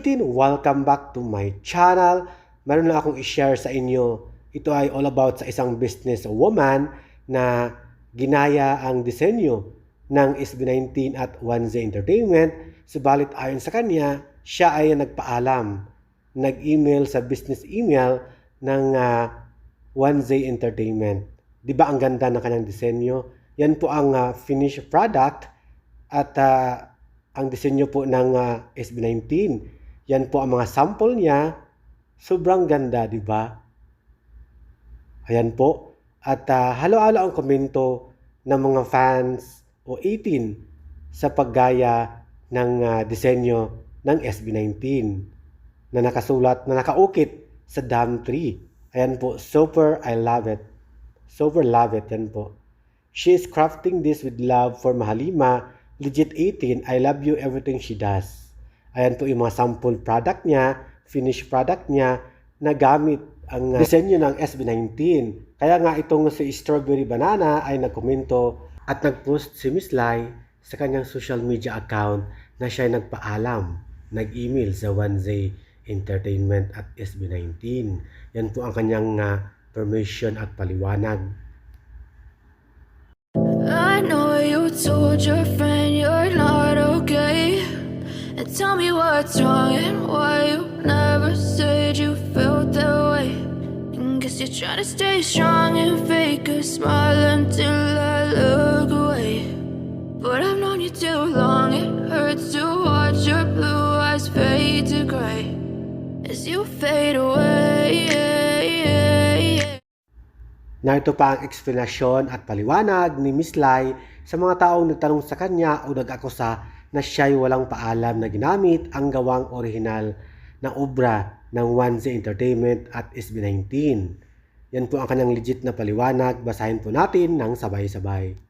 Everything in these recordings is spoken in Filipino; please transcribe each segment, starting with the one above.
ulitin, welcome back to my channel. Meron lang akong i-share sa inyo. Ito ay all about sa isang business woman na ginaya ang disenyo ng SB19 at 1Z Entertainment. Subalit ayon sa kanya, siya ay nagpaalam. Nag-email sa business email ng ah, 1Z Entertainment. Di ba ang ganda ng kanyang disenyo? Yan po ang ah, finished product at ah, ang disenyo po ng ah, SB19. Yan po ang mga sample niya. Sobrang ganda, di ba? Ayan po. At ah, halo-halo ang komento ng mga fans o 18 sa paggaya ng ah, disenyo ng SB19 na nakasulat, na nakaukit sa dam tree. Ayan po, super I love it. Super love it, yan po. She is crafting this with love for Mahalima. Legit 18, I love you everything she does. Ayan po yung mga sample product niya, finished product niya, na gamit ang uh, disenyo ng SB19. Kaya nga itong si Strawberry Banana ay nagkomento at nagpost si Miss Lai sa kanyang social media account na siya ay nagpaalam, nag-email sa 1Z Entertainment at SB19. Yan po ang kanyang uh, permission at paliwanag. I know you told your friend. Tell me what's wrong and why you never said you felt that way. And guess you're trying to stay strong and fake a smile until I look away. But I've known you too long, it hurts to watch your blue eyes fade to gray as you fade away. na ito pa ang eksplanasyon at paliwanag ni Miss Lai sa mga taong nagtanong sa kanya o nag-akusa na siya'y walang paalam na ginamit ang gawang orihinal na obra ng 1Z Entertainment at SB19. Yan po ang kanyang legit na paliwanag. Basahin po natin ng sabay-sabay.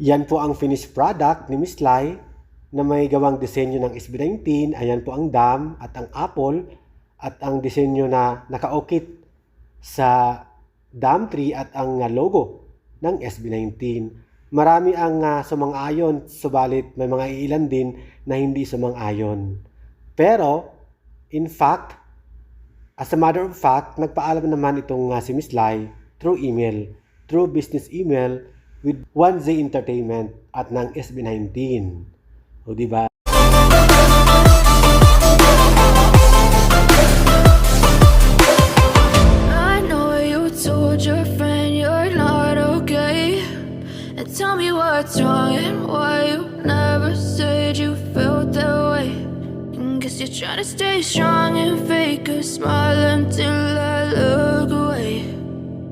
Yan po ang finished product ni Miss Lai na may gawang disenyo ng SB19. Ayan po ang dam at ang apple at ang disenyo na nakaukit sa dam tree at ang uh, logo ng SB19. Marami ang uh, sumang-ayon, subalit may mga ilan din na hindi sumang-ayon. Pero, in fact, as a matter of fact, nagpaalam naman itong uh, si Miss Lai through email through business email with 1Z Entertainment at ng SB19. O tell me what's wrong and why you never said you felt that way. Guess you're trying to stay strong and fake a smile until I look away.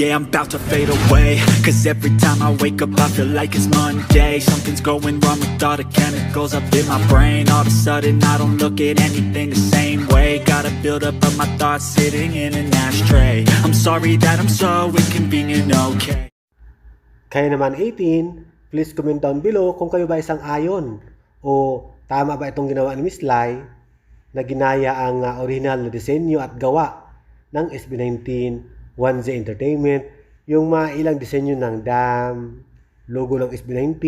Yeah, I'm about to fade away. Cause every time I wake up I feel like it's Monday. Something's going wrong with all the chemicals up in my brain. All of a sudden I don't look at anything the same way. Gotta build up of my thoughts sitting in an ashtray. I'm sorry that I'm so inconvenient, okay. Kaya naman 18, please comment down below kung kayo ba isang ayon o tama ba itong ginawa ni Miss Lai na ginaya ang uh, original na disenyo at gawa ng SB19 1Z Entertainment, yung mga ilang disenyo ng dam, logo ng SB19,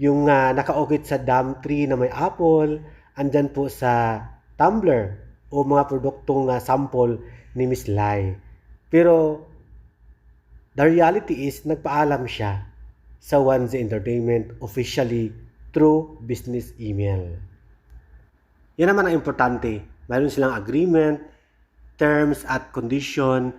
yung uh, nakaukit sa dam tree na may apple, andyan po sa tumbler o mga produktong uh, sample ni Miss Lai. Pero The reality is, nagpaalam siya sa 1Z Entertainment officially through business email. Yan naman ang importante. Mayroon silang agreement, terms at condition